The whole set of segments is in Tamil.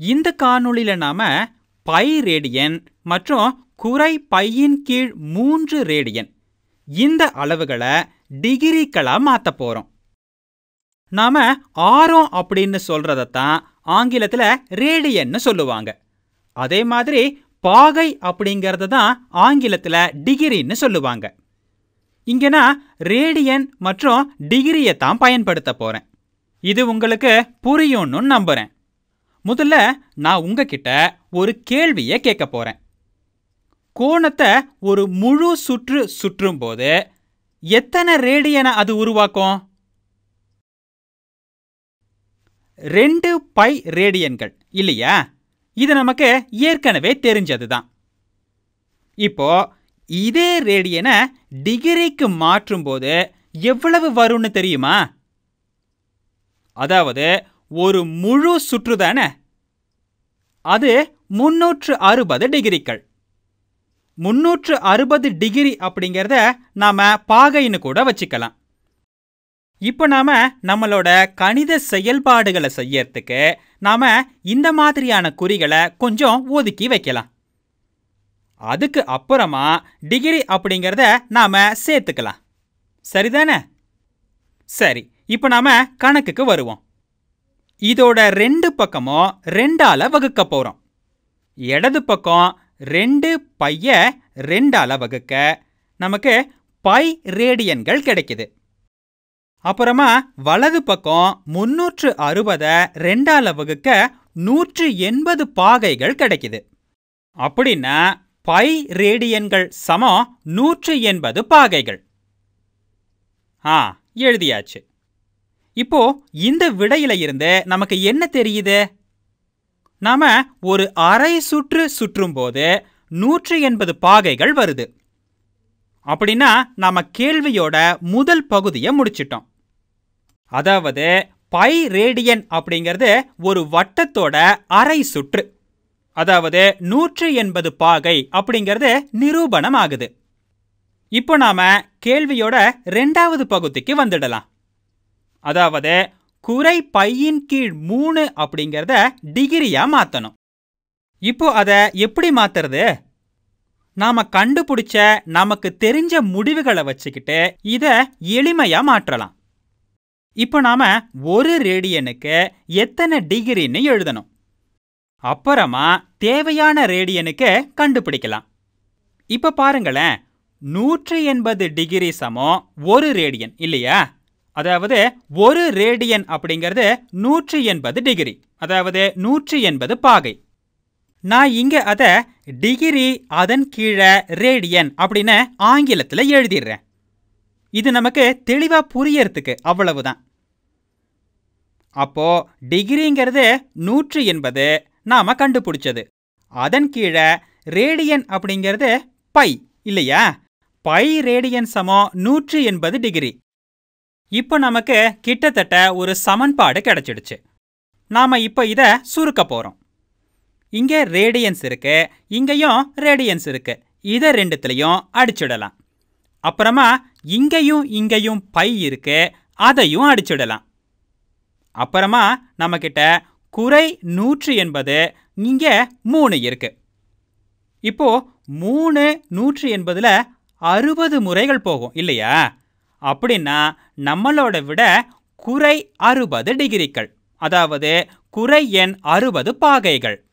இந்த காணொளியில நாம பை ரேடியன் மற்றும் குறை பையின் கீழ் மூன்று ரேடியன் இந்த அளவுகளை டிகிரிக்களா மாத்த போறோம். நாம ஆரம் அப்படின்னு சொல்றதைத்தான் ஆங்கிலத்துல ரேடியன்னு சொல்லுவாங்க. அதே மாதிரி பாகை அப்படிங்கறத தான் ஆங்கிலத்துல டிகிரின்னு சொல்லுவாங்க. இங்க நான் ரேடியன் மற்றும் டிகிரியை தான் பயன்படுத்த போறேன். இது உங்களுக்கு புரியும்னு நம்புறேன். முதல்ல நான் உங்ககிட்ட ஒரு கேள்வியை கேட்க போறேன். கோணத்தை ஒரு முழு சுற்று சுற்றும் போது எத்தனை ரேடியனை அது உருவாக்கும்? ரெண்டு பை ரேடியன்கள் இல்லையா? இது நமக்கு ஏற்கனவே தெரிஞ்சது தான் இப்போ இதே ரேடியனை டிகிரிக்கு மாற்றும்போது எவ்வளவு வரும்னு தெரியுமா? அதாவது ஒரு முழு சுற்று தானே? அது முன்னூற்று அறுபது டிகிரிகள் முன்னூற்று அறுபது டிகிரி அப்படிங்கிறத நாம் பாகைன்னு கூட வச்சுக்கலாம். இப்போ நாம் நம்மளோட கணித செயல்பாடுகளை செய்யறதுக்கு நாம் இந்த மாதிரியான குறிகளை கொஞ்சம் ஒதுக்கி வைக்கலாம். அதுக்கு அப்புறமா டிகிரி அப்படிங்கிறத நாம் சேர்த்துக்கலாம். சரிதானே? சரி இப்போ நாம் கணக்குக்கு வருவோம். இதோட ரெண்டு பக்கமும் ரெண்டால வகுக்க போறோம். இடது பக்கம் ரெண்டு பைய ரெண்டால வகுக்க நமக்கு பை ரேடியன்கள் கிடைக்குது. அப்புறமா வலது பக்கம் முன்னூற்று அறுபதை ரெண்டால வகுக்க நூற்று எண்பது பாகைகள் கிடைக்குது. அப்படின்னா பை ரேடியன்கள் சமம் நூற்று எண்பது பாகைகள். ஆ எழுதியாச்சு. இப்போ இந்த விடையில இருந்து நமக்கு என்ன தெரியுது? நாம ஒரு அரை சுற்று சுற்றும் போது நூற்று எண்பது பாகைகள் வருது. அப்படின்னா நாம கேள்வியோட முதல் பகுதியை முடிச்சிட்டோம். அதாவது பை ரேடியன் அப்படிங்கிறது ஒரு வட்டத்தோட அரை சுற்று. அதாவது நூற்று எண்பது பாகை அப்படிங்கிறது நிரூபணம் ஆகுது இப்போ நாம கேள்வியோட ரெண்டாவது பகுதிக்கு வந்துடலாம். அதாவது குறை பையின் கீழ் மூணு அப்படிங்கிறத டிகிரியாக மாற்றணும் இப்போ அதை எப்படி மாற்றுறது நாம் கண்டுபிடிச்ச நமக்கு தெரிஞ்ச முடிவுகளை வச்சுக்கிட்டு இதை எளிமையாக மாற்றலாம். இப்போ நாம் ஒரு ரேடியனுக்கு எத்தனை டிகிரின்னு எழுதணும். அப்புறமா தேவையான ரேடியனுக்கு கண்டுபிடிக்கலாம். இப்போ பாருங்களேன் நூற்றி எண்பது டிகிரி சமம் ஒரு ரேடியன் இல்லையா? அதாவது ஒரு ரேடியன் அப்படிங்கிறது நூற்று எண்பது டிகிரி அதாவது நூற்று எண்பது பாகை. நான் இங்க அத டிகிரி அதன் கீழே ரேடியன் அப்படின்னு ஆங்கிலத்தில் எழுதிடுறேன். இது நமக்கு தெளிவா புரியறதுக்கு அவ்வளவுதான். அப்போ டிகிரிங்கிறது நூற்று எண்பது நாம கண்டுபிடிச்சது. அதன் கீழே ரேடியன் அப்படிங்கிறது பை இல்லையா? பை ரேடியன் சமம் நூற்று எண்பது டிகிரி இப்போ நமக்கு கிட்டத்தட்ட ஒரு சமன்பாடு கிடைச்சிடுச்சு. நாம் இப்போ இதை சுருக்க போகிறோம் இங்கே ரேடியன்ஸ் இருக்கு இங்கேயும் ரேடியன்ஸ் இருக்கு. இதை ரெண்டுத்துலேயும் அடிச்சிடலாம். அப்புறமா இங்கேயும் இங்கேயும் பை இருக்கு அதையும் அடிச்சிடலாம். அப்புறமா நம்மக்கிட்ட குறை நூற்று எண்பது இங்கே மூணு இருக்கு. இப்போ மூணு நூற்று என்பதில் அறுபது முறைகள் போகும் இல்லையா? அப்படின்னா நம்மளோட விட குறை அறுபது டிகிரிகள் அதாவது குறை எண் அறுபது பாகைகள்.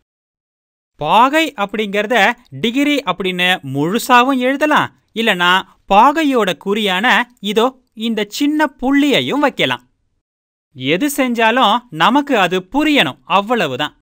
பாகை அப்படிங்கிறத டிகிரி அப்படின்னு முழுசாவும் எழுதலாம். இல்லனா பாகையோட குறியான இதோ இந்த சின்ன புள்ளியையும் வைக்கலாம். எது செஞ்சாலும் நமக்கு அது புரியணும். அவ்வளவுதான்.